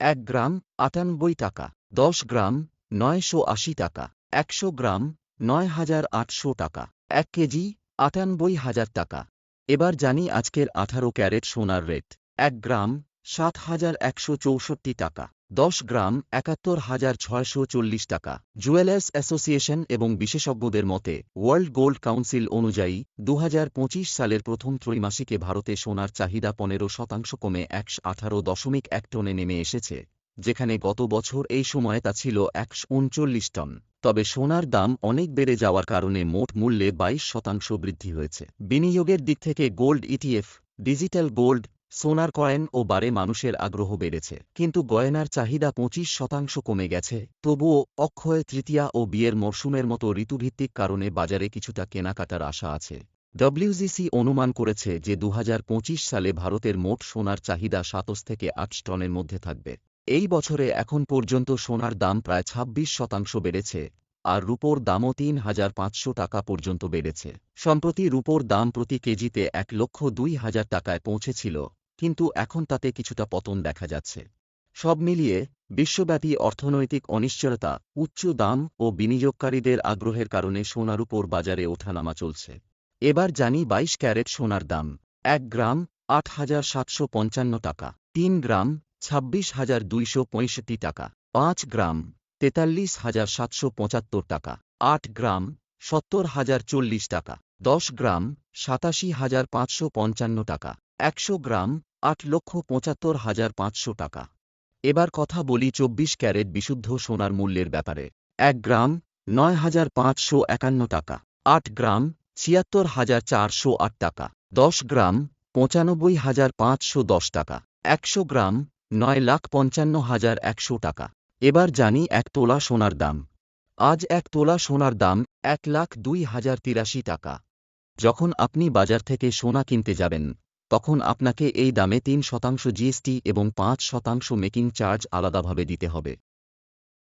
এক গ্রাম আটানব্বই টাকা, দশ গ্রাম নয়শো আশি টাকা, একশো গ্রাম নয় হাজার আটশো টাকা, এক কেজি আটানব্বই হাজার টাকা। এবার জানি আজকের আঠারো ক্যারেট সোনার রেট, এক গ্রাম সাত হাজার একশো চৌষট্টি টাকা। দশ গ্রাম একাত্তর হাজার ছয়শো চল্লিশ টাকা। জুয়েলার্স অ্যাসোসিয়েশন এবং বিশেষজ্ঞদের মতে, ওয়ার্ল্ড গোল্ড কাউন্সিল অনুযায়ী দু হাজার পঁচিশ সালের প্রথম ত্রৈমাসিকে ভারতে সোনার চাহিদা পনেরো শতাংশ কমে একশো আঠারো দশমিক এক টনে নেমে এসেছে, যেখানে গত বছর এই সময়ে তা ছিল একশো উনচল্লিশ টন। তবে সোনার দাম অনেক বেড়ে যাওয়ার কারণে মোট মূল্যে বাইশ শতাংশ বৃদ্ধি হয়েছে। বিনিয়োগের দিক থেকে গোল্ড ইটিএফ, ডিজিটাল গোল্ড সোনার কয়েন ও বারে মানুষের আগ্রহ বেড়েছে। কিন্তু গয়নার চাহিদা পঁচিশ শতাংশ কমে গেছে। তবুও অক্ষয় তৃতীয়া ও বিয়ের মরশুমের মতো ঋতুভিত্তিক কারণে বাজারে কিছুটা কেনাকাটার আশা আছে। ডব্লিউজিসি অনুমান করেছে যে দু হাজার পঁচিশ সালে ভারতের মোট সোনার চাহিদা সাতশ থেকে আট টনের মধ্যে থাকবে। এই বছরে এখন পর্যন্ত সোনার দাম প্রায় ২৬ শতাংশ বেড়েছে আর রূপোর দামও তিন হাজার পাঁচশো টাকা পর্যন্ত বেড়েছে। সম্প্রতি রূপোর দাম প্রতি কেজিতে এক লক্ষ দুই হাজার টাকায় পৌঁছেছিল কিন্তু এখন তাতে কিছুটা পতন দেখা যাচ্ছে। সব মিলিয়ে, বিশ্বব্যাপী অর্থনৈতিক অনিশ্চয়তা, উচ্চ দাম ও বিনিয়োগকারীদের আগ্রহের কারণে সোনার উপর বাজারে ওঠানামা চলছে। এবার জানি বাইশ ক্যারেট সোনার দাম, এক গ্রাম আট হাজার সাতশো পঞ্চান্ন টাকা, তিন গ্রাম ছাব্বিশ হাজার দুইশো পঁয়ষট্টি টাকা, পাঁচ গ্রাম তেতাল্লিশ হাজার সাতশো পঁচাত্তর টাকা, আট গ্রাম সত্তর হাজার চল্লিশ টাকা, দশ গ্রাম সাতাশি হাজার পাঁচশো পঞ্চান্ন টাকা, একশো গ্রাম আট লক্ষ পঁচাত্তর হাজার পাঁচশো টাকা। এবার কথা বলি চব্বিশ ক্যারেট বিশুদ্ধ সোনার মূল্যের ব্যাপারে। এক গ্রাম, নয় হাজার পাঁচশো একান্ন টাকা। আট গ্রাম, ছিয়াত্তর হাজার চারশো আট টাকা। দশ গ্রাম, পঁচানব্বই হাজার পাঁচশো দশ টাকা। একশো গ্রাম, নয় লাখ পঞ্চান্ন হাজার একশো টাকা। এবার জানি এক তোলা সোনার দাম। আজ এক তোলা সোনার দাম এক লাখ দুই হাজার তিরাশি টাকা। যখন আপনি বাজার থেকে সোনা কিনতে যাবেন তখন আপনাকে এই দামে তিন শতাংশ জিএসটি এবং পাঁচ শতাংশ মেকিং চার্জ আলাদাভাবে দিতে হবে।